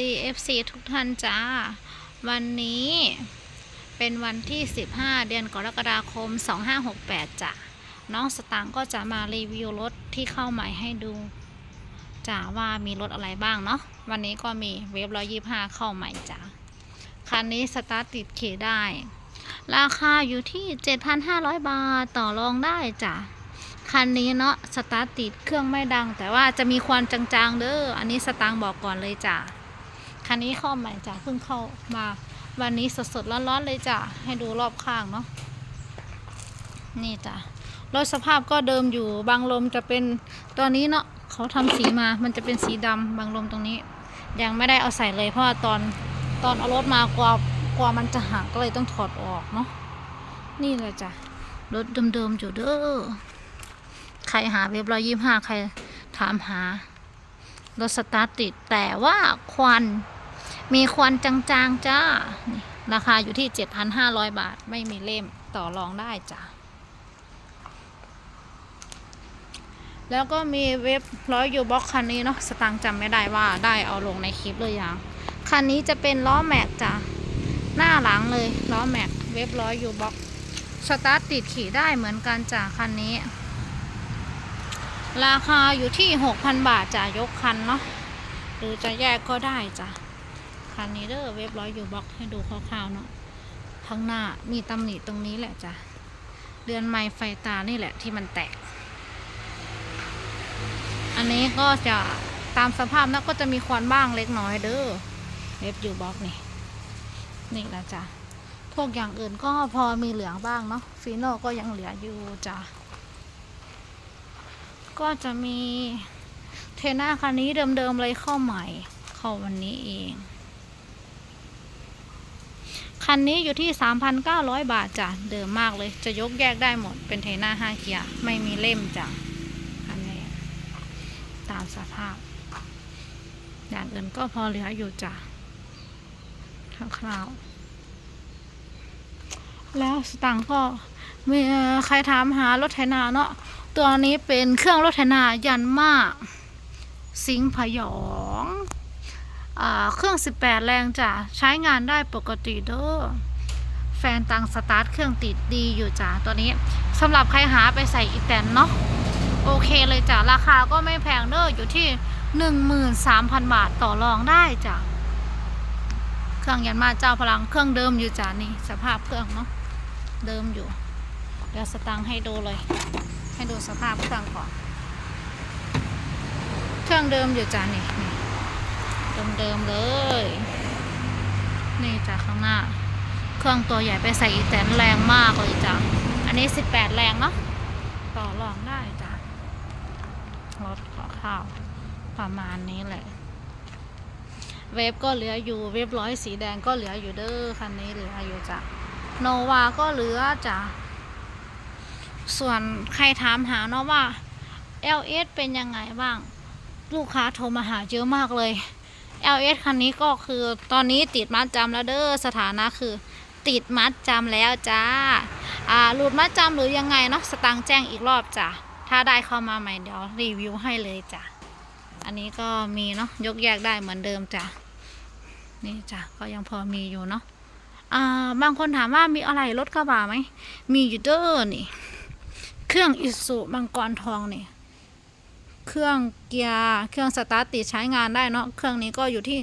ดี FC ทุกท่านจ้า วันนี้เป็นวันที่ 15 เดือนกรกฎาคม 2568จ้ะน้องสตางค์ก็จะมารีวิวรถที่เข้าใหม่ให้ดูจ้าว่ามีรถอะไรบ้างเนาะวันนี้ก็มีเวฟ125เข้าใหม่จ้าคันนี้สตาร์ทติดขี่ได้ ราคาอยู่ที่ 7,500 บาทต่อรองได้จ้ะคันนี้เนาะสตาร์ทติดเครื่องไม่ดัง แต่ว่าจะมีควันจางๆเด้ออันนี้สตางค์บอกก่อนเลยจ้ะ คันนี้เข้าใหม่จ้ะเพิ่งเข้ามาวันนี้สดๆร้อนๆเลยจ้ะให้ดูรอบข้างเนาะนี่จ้ะรถสภาพก็เดิมอยู่บางลมจะเป็นตัวนี้เนาะเขาทำสีมามันจะเป็นสีดำบางลมตรงนี้ ยังไม่ได้เอาใส่เลยเพราะว่าตอนตอนเอารถมากว่ากว่ามันจะหักก็เลยต้องถอดออกเนาะนี่เลยจ้ะรถเดิมๆอยู่เด้อใครหาเว็บร้อยยี่ห้าใครถามหารถสตาร์ทติดแต่ว่าควัน มีควันจางๆจ้า ราคาอยู่ที่ 7,500 บาท ไม่มีเล่มต่อรองได้จ้าแล้วก็มีเว็บร้อยยูบ็อกคันนี้เนาะสตางค์จำไม่ได้ว่าได้เอาลงในคลิปเลยยังคันนี้จะเป็นล้อแม็กจ้ะหน้าหลังเลยล้อแม็กเว็บร้อยยูบ็อกสตาร์ทติดขี่ได้เหมือนกันจ้ะคันนี้ ราคาอยู่ที่ 6,000 บาทจ้ะยกคันเนาะหรือจะแยกก็ได้จ้ะ คันนี้เด้อเว็บร้อยอยู่บล็อกให้ดูคร่าวๆเนาะข้างหน้ามีตำหนิตรงนี้แหละจ้ะเดือนไม้ไฟตานี่แหละที่มันแตก อันนี้ก็จะตามสภาพนะก็จะมีควันบ้างเล็กน้อยเด้อเว็บอยู่บล็อกนี่นี่แหละจ้ะพวกอย่างอื่นก็พอมีเหลืองบ้างเนาะฟีโน่ก็ยังเหลืออยู่จ้ะก็จะมีเทน่าคันนี้เดิมๆเลยเข้าใหม่เข้าวันนี้เอง คันนี้อยู่ที่ 3,900 บาทจ้ะ เดิมมากเลย จะยกแยกได้หมด เป็นเทน่า5เกียร์ ไม่มีเล่มจ้ะ คันนี้ ตามสภาพ อย่างอื่นก็พอเหลืออยู่จ้ะคร่าวๆแล้วสตังก็มีเอ่อใครถามหารถไถนาเนาะ ตัวนี้เป็นเครื่องรถไถนายันมาก สิงห์พยอง เครื่อง 18 แรงจ้ะใช้งานได้ปกติเด้อแฟนตังสตาร์ทเครื่องติดดีอยู่จ้ะตัวนี้สำหรับใครหาไปใส่อีแตนเนาะโอเคเลยจ้ะราคาก็ไม่แพงเด้ออยู่ที่ 13,000 บาทต่อรองได้จ้ะเครื่องยันมาเจ้าพลังเครื่องเดิมอยู่จ้ะนี่สภาพเครื่องเนาะเดิมอยู่ เดี๋ยวสตังให้ดูเลย ให้ดูสภาพเครื่องก่อน เครื่องเดิมอยู่จ้ะนี่ เดิมๆเลย นี่จ้ะข้างหน้า เครื่องตัวใหญ่ไปใส่อีแตนแรงมากเลยจ้ะ อันนี้ 18 แรงเนาะ ต่อรองได้จ้ะ รถขอข้าว ประมาณนี้แหละ เวฟก็เหลืออยู่ เวฟร้อยสีแดงก็เหลืออยู่เด้อ คันนี้เหลืออยู่จ้ะ โนวาก็เหลือจ้ะ ส่วนใครถามหาเนาะว่า LS เป็นยังไงบ้าง ลูกค้าโทรมาหาเยอะมากเลย LS คันนี้ก็คือตอนนี้ติดมัดจำแล้วเด้อสถานะคือ ติดมัดจำแล้วจ้าอ่าหลุดมัดจำหรือยังไงเนาะสตังแจ้งอีกรอบจ้ะถ้าได้เข้ามาใหม่เดี๋ยวรีวิวให้เลยจ้ะอันนี้ก็มีเนาะยกแยกได้เหมือนเดิมจ้ะนี่จ้ะก็ยังพอมีอยู่เนาะอ่าบางคนถามว่ามีอะไรรถกระบะไหมมีอยู่เด้อนี่ เครื่องอิสุมังกรทองนี่ เครื่องเกียร์เครื่องสตาร์ทติดใช้งานได้เนาะเครื่องนี้ก็อยู่ที่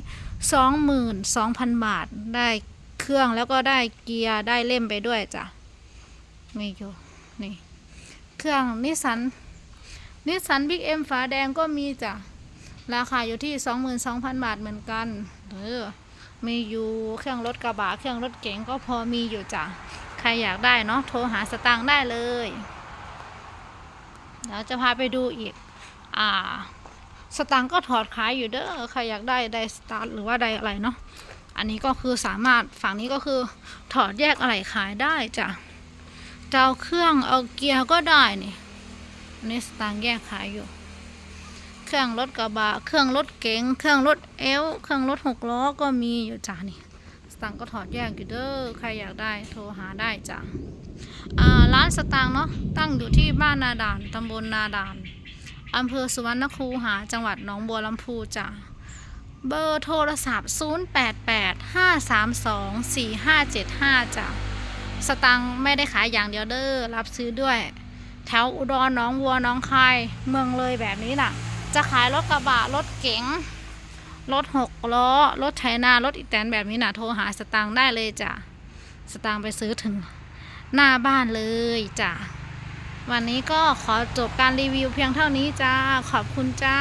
สองหมื่นสองพันบาท ได้เครื่องแล้วก็ได้เกียร์ได้เล่มไปด้วยจ้ะมีอยู่นี่เครื่องนิสสันนิสสันบิ๊กเอ็มฝาแดงก็มีจ้ะราคาอยู่ที่สองหมื่นสองพันบาทเหมือนกันเออมีอยู่เครื่องรถกระบะเครื่องรถเก๋งก็พอมีอยู่จ้ะใครอยากได้เนาะโทรหาสตางค์ได้เลยเดี๋ยวจะพาไปดูอีก อ่า สตางค์ก็ถอดขายอยู่เด้อใครอยากได้ไดสตาร์ทหรือว่าไดอะไรเนาะอันนี้ก็คือสามารถฝั่งนี้ก็คือถอดแยกอะไรขายได้จ้ะจะเอาเครื่องเอาเกียร์ก็ได้นี่อันนี้สตางค์แยกขายอยู่ เครื่องรถกระบะเครื่องรถเก๋งเครื่องรถเอลเครื่องรถหกล้อก็มีอยู่จ้ะนี่สตางค์ก็ถอดแยกอยู่เด้อใครอยากได้โทรหาได้จ้ะอ่าร้านสตางค์เนาะตั้งอยู่ที่บ้านนาด่านตำบลนาด่าน อำเภอสุวรรณคูหา จังหวัดหนองบัวลำพูจ้ะเบอร์โทรศัพท์ 0885324575จ้ะสตังค์ไม่ได้ขายอย่างเดียวเด้อรับซื้อด้วย แถวอุดรน้องวัวน้องคายเมืองเลยแบบนี้น่ะ จะขายรถกระบะรถเก๋งรถหกล้อ รถไถนารถอีแตนแบบนี้น่ะ โทรหาสตังค์ได้เลยจ้ะ สตังค์ไปซื้อถึงหน้าบ้านเลยจ้ะ วันนี้ก็ขอจบการรีวิวเพียงเท่านี้จ้า ขอบคุณจ้า